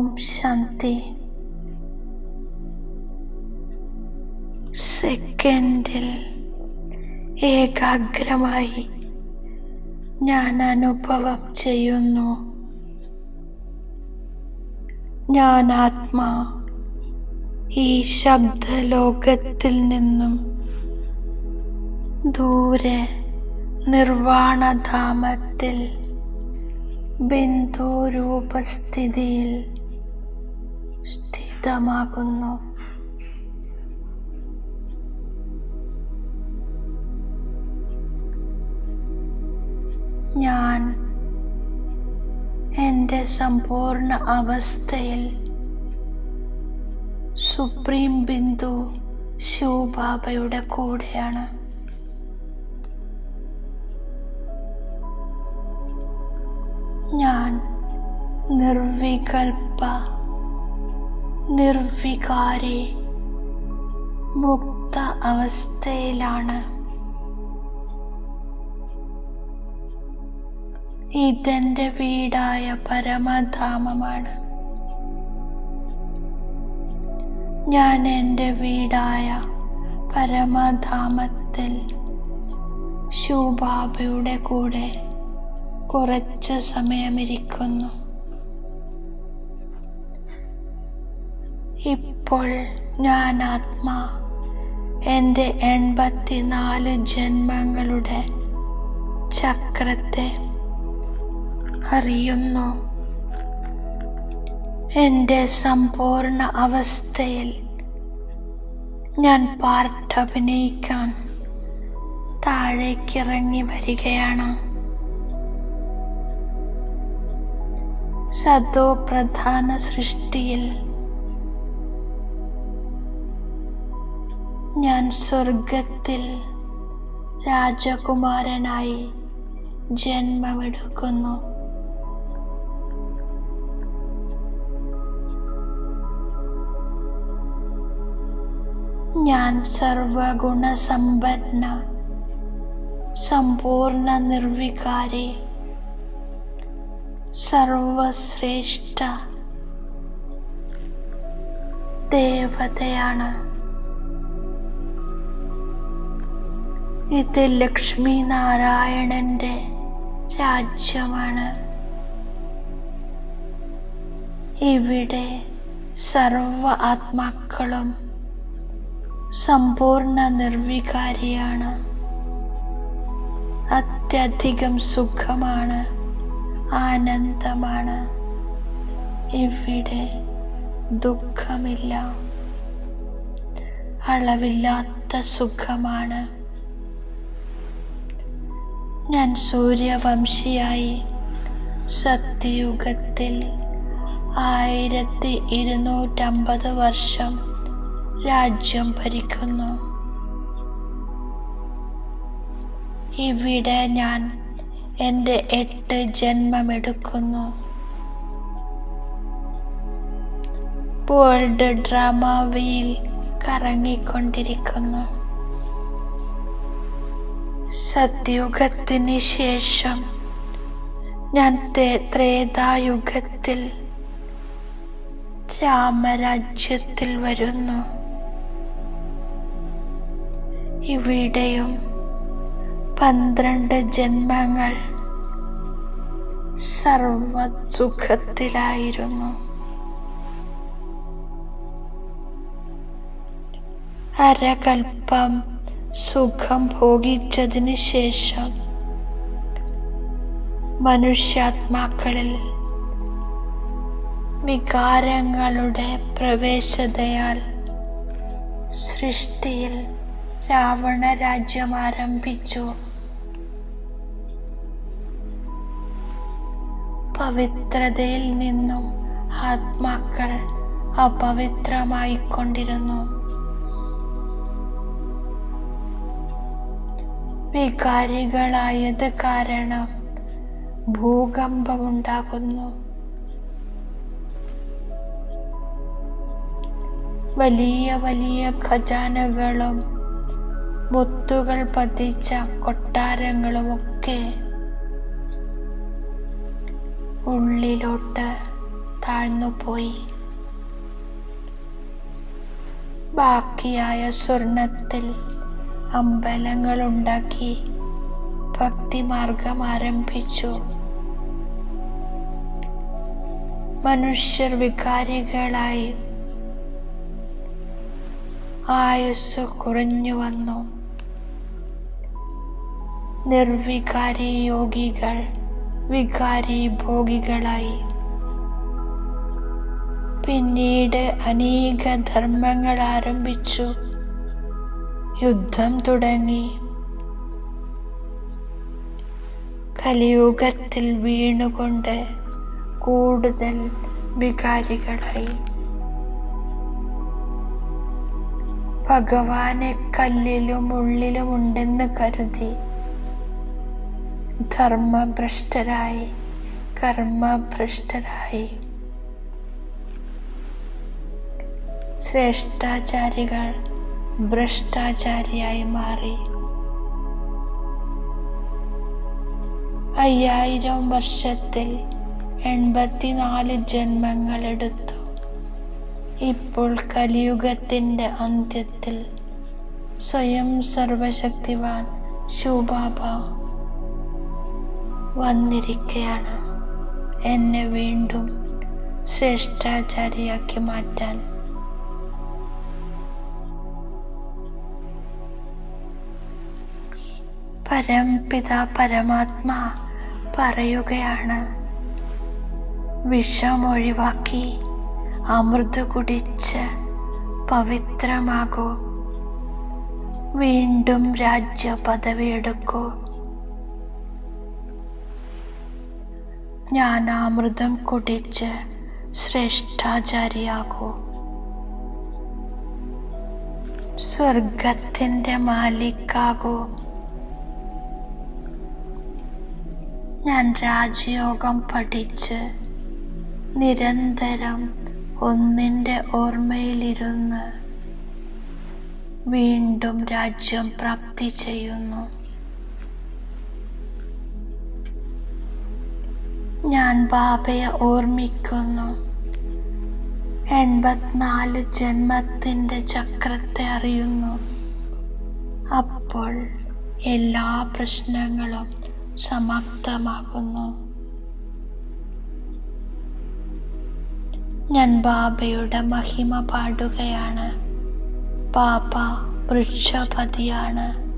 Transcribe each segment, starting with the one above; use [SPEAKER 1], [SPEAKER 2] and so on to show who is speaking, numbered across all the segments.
[SPEAKER 1] ഓം ശാന്തി. സെക്കൻഡിൽ ഏകാഗ്രമായി ഞാൻ അനുഭവം ചെയ്യുന്നു. ഞാൻ ആത്മാ ഈ ശബ്ദലോകത്തിൽ നിന്നും ദൂരെ നിർവാണധാമത്തിൽ ബിന്ദുരൂപസ്ഥിതിയിൽ സ്ഥിതമാകുന്നു. ഞാൻ എന്റെ സമ്പൂർണ അവസ്ഥയിൽ സുപ്രീം ബിന്ദു ശിവബാബയുടെ കൂടെയാണ്. ഞാൻ നിർവികൽപ്പ നിർവികാരി മുക്ത അവസ്ഥയിലാണ്. ഇതെന്റെ വീടായ പരമധാമമാണ്. ഞാൻ എന്റെ വീടായ പരമധാമത്തിൽ ശിവബാബയുടെ കൂടെ കുറച്ച് സമയമിരിക്കുന്നു. ഇപ്പോൾ ഞാൻ ആത്മാ എന്റെ എൺപത്തിനാല് ജന്മങ്ങളുടെ ചക്രത്തെ അറിയുന്നു. എന്റെ സമ്പൂർണ അവസ്ഥയിൽ ഞാൻ പാർട്ട് അഭിനയിക്കാൻ താഴേക്കിറങ്ങി വരികയാണ്. സദോ പ്രധാന സൃഷ്ടിയിൽ ഞാൻ സ്വർഗത്തിൽ രാജകുമാരനായി ജന്മമെടുക്കുന്നു. ഞാൻ സർവഗുണസമ്പന്ന സമ്പൂർണ നിർവികാരി സർവശ്രേഷ്ഠ ദേവതയാണ്. ഇത് ലക്ഷ്മി നാരായണന്റെ രാജ്യമാണ്. ഇവിടെ സർവ ആത്മാക്കളും സമ്പൂർണ നിർവികാരിയാണ്. അത്യധികം സുഖമാണ് ആനന്ദമാണ്. ഇവിടെ ദുഃഖമില്ല അളവില്ലാത്ത സുഖമാണ്. ഞാൻ സൂര്യവംശിയായി. സത്യയുഗത്തിൽ ആയിരത്തി ഇരുന്നൂറ്റമ്പത് വർഷം രാജ്യം ഭരിക്കുന്നു. ഇവിടെ ഞാൻ എന്റെ എട്ട് ജന്മമെടുക്കുന്നു. വേൾഡ് ഡ്രാമ വീൽ കറങ്ങിക്കൊണ്ടിരിക്കുന്നു. സത്യുഗത്തിന് ശേഷം ഞാൻ ത്രേതായുഗത്തിൽ രാമരാജ്യത്തിൽ വരുന്നു. ഇവിടെയും പന്ത്രണ്ട് ജന്മങ്ങൾ സർവസുഖത്തിലായിരുന്നു. അരകൽപ്പം സുഖം ഭോഗിച്ചതിന് ശേഷം മനുഷ്യാത്മാക്കളിൽ വികാരങ്ങളുടെ പ്രവേശതയാൽ സൃഷ്ടിയിൽ രാവണ രാജ്യം ആരംഭിച്ചു. പവിത്രതയിൽ നിന്നും ആത്മാക്കൾ അപവിത്രമായിക്കൊണ്ടിരുന്നു. വികാരികളായത് കാരണം ഭൂകമ്പമുണ്ടാകുന്നു. വലിയ വലിയ ഖജാനകളും മുത്തുകൾ പതിച്ച കൊട്ടാരങ്ങളുമൊക്കെ ഉള്ളിലോട്ട് താഴ്ന്നുപോയി. ബാക്കിയായ സ്വർണത്തിൽ അമ്പലങ്ങളുണ്ടാക്കി ഭക്തിമാർഗം ആരംഭിച്ചു. മനുഷ്യർ വികാരികളായി ആയുസ് കുറഞ്ഞു വന്നു. നിർവികാരി യോഗികൾ വികാരി ഭോഗികളായി. പിന്നീട് അനേക ധർമ്മങ്ങൾ ആരംഭിച്ചു. യുദ്ധം തുടങ്ങി. കലിയുഗത്തിൽ വീണുകൊണ്ട് കൂടുതൽ വികാരികളായി. ഭഗവാനെ കല്ലിലും ഉള്ളിലും ഉണ്ടെന്ന് കരുതി ധർമ്മഭ്രഷ്ടരായി കർമ്മഭ്രഷ്ടരായി. ശ്രേഷ്ഠാചാരികൾ ഭ്രഷ്ടാചാരിയായി മാറി. അയ്യായിരം വർഷത്തിൽ എൺപത്തിനാല് ജന്മങ്ങൾ എടുത്തു. ഇപ്പോൾ കലിയുഗത്തിന്റെ അന്ത്യത്തിൽ സ്വയം സർവശക്തിവാൻ ശിവബാബ വന്നിരിക്കുകയാണ് എന്നെ വീണ്ടും ശ്രേഷ്ഠാചാരിയാക്കി മാറ്റാൻ പരംപിത പരമാത്മാ പറയുകയാണ്. വിഷമൊഴിവാക്കി അമൃത് കുടിച്ച് പവിത്രമാകൂ. വീണ്ടും രാജ്യ പദവിയെടുക്കൂ ജ്ഞാനാമൃതം കുടിച്ച് ശ്രേഷ്ഠാചാരിയാകൂ. സ്വർഗത്തിന്റെ മാലിക്കാകൂ. ഞാൻ രാജയോഗം പഠിച്ച് നിരന്തരം ഒന്നിന്റെ ഓർമ്മയിലിരുന്ന് വീണ്ടും രാജ്യം പ്രാപ്തി ചെയ്യുന്നു. ഞാൻ ബാബയെ ഓർമ്മിക്കുന്നു. എൺപത്തിനാല് ജന്മത്തിന്റെ ചക്രത്തെ അറിയുന്നു. അപ്പോൾ എല്ലാ പ്രശ്നങ്ങളും സമാപ്തമാകുന്നു ഞാൻ ബാബയുടെ മഹിമ പാടുകയാണ്. ബാബ വൃക്ഷപതിയാണ്.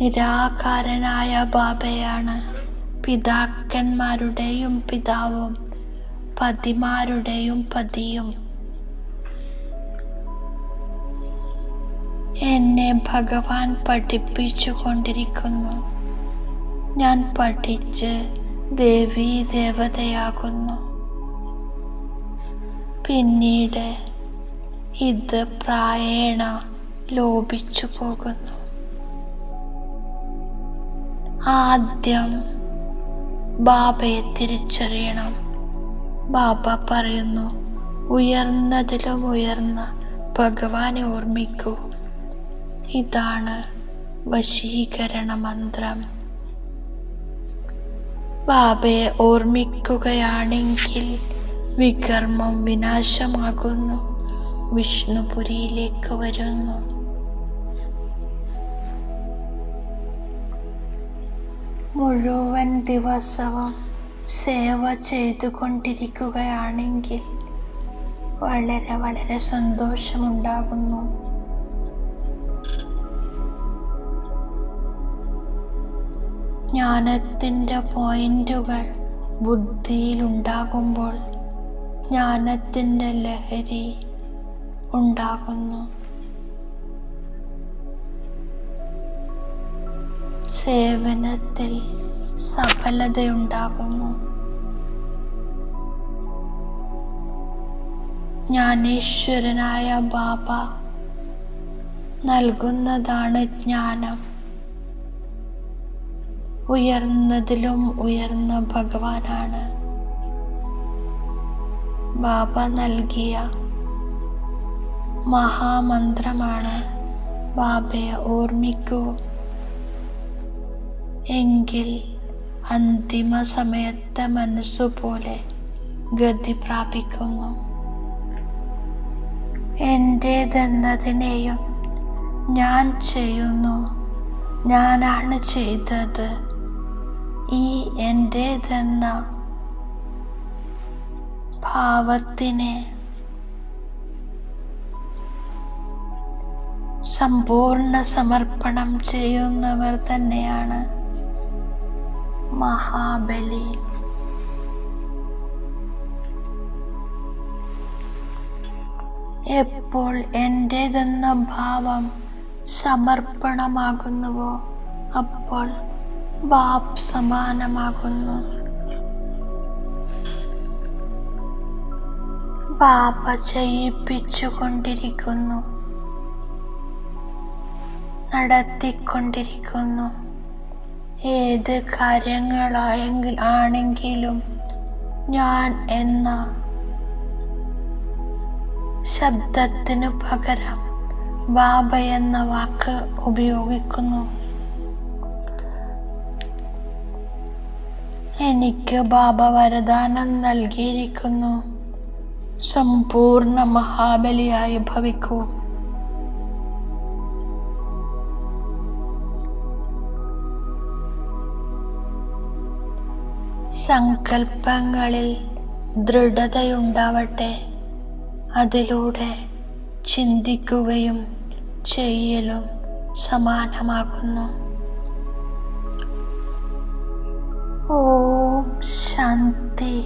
[SPEAKER 1] നിരാകാരനായ ബാബയാണ്. പിതാക്കന്മാരുടെയും പിതാവും പതിമാരുടെയും പതിയും. എന്നെ ഭഗവാൻ പഠിപ്പിച്ചു കൊണ്ടിരിക്കുന്നു ഞാൻ പഠിച്ച് ദേവീ ദേവതയാകുന്നു. പിന്നീട് ഇത് പ്രായേണ ലോപിച്ചു പോകുന്നു. ആദ്യം ബാബയെ തിരിച്ചറിയണം. ബാബ പറയുന്നു ഉയർന്നതിലും ഉയർന്ന ഭഗവാനെ ഓർമ്മിക്കൂ. ഇതാണ് വശീകരണ മന്ത്രം. ബാബയെ ഓർമ്മിക്കുകയാണെങ്കിൽ വികർമ്മം വിനാശമാകുന്നു. വിഷ്ണുപുരിയിലേക്ക് വരുന്നു. മുഴുവൻ ദിവസവും സേവ ചെയ്തുകൊണ്ടിരിക്കുകയാണെങ്കിൽ വളരെ വളരെ സന്തോഷമുണ്ടാകുന്നു. ജ്ഞാനത്തിന്റെ പോയിന്റുകൾ ബുദ്ധിയിലുണ്ടാകുമ്പോൾ ജ്ഞാനത്തിന്റെ ലഹരി ഉണ്ടാകുന്നു. സേവനത്തിൽ സഫലതയുണ്ടാകുന്നു. ജ്ഞാനേശ്വരനായ ബാബ നൽകുന്നതാണ് ജ്ഞാനം. ഉയർന്നതിലും ഉയർന്ന ഭഗവാനാണ്. ബാബ നൽകിയ മഹാമന്ത്രമാണ് ബാബയെ ഓർമ്മിക്കൂ. എങ്കിൽ അന്തിമ സമയത്തെ മനസ്സുപോലെ ഗതി പ്രാപിക്കുന്നു. എന്റേതെന്നതിനെയും ഞാൻ ചെയ്യുന്നു. ഞാനാണ് ചെയ്തത്. ഈ എന്റേതെന്ന ഭാവത്തിനെ സമ്പൂർണ സമർപ്പണം ചെയ്യുന്നവർ തന്നെയാണ് മഹാബലി. എപ്പോൾ എന്റേതെന്ന ഭാവം സമർപ്പണമാകുന്നുവോ അപ്പോൾ ബാപ് സമാനമാകുന്നു. ബാപ്പ ചെയ്യിപ്പിച്ചുകൊണ്ടിരിക്കുന്നു നടത്തിക്കൊണ്ടിരിക്കുന്നു. ഏത് കാര്യങ്ങളായെങ്കിൽ ആണെങ്കിലും ഞാൻ എന്ന ശബ്ദത്തിനു പകരം ബാബ എന്ന വാക്ക് ഉപയോഗിക്കുന്നു. എനിക്ക് ബാബ വരദാനം നൽകിയിരിക്കുന്നു. സമ്പൂർണ മഹാബലിയായി ഭവിക്കൂ. സങ്കൽപ്പങ്ങളിൽ ദൃഢതയുണ്ടാവട്ടെ. അതിലൂടെ ചിന്തിക്കുകയും ചെയ്യലും സമാനമാകുന്നു. ഓം ശാന്തി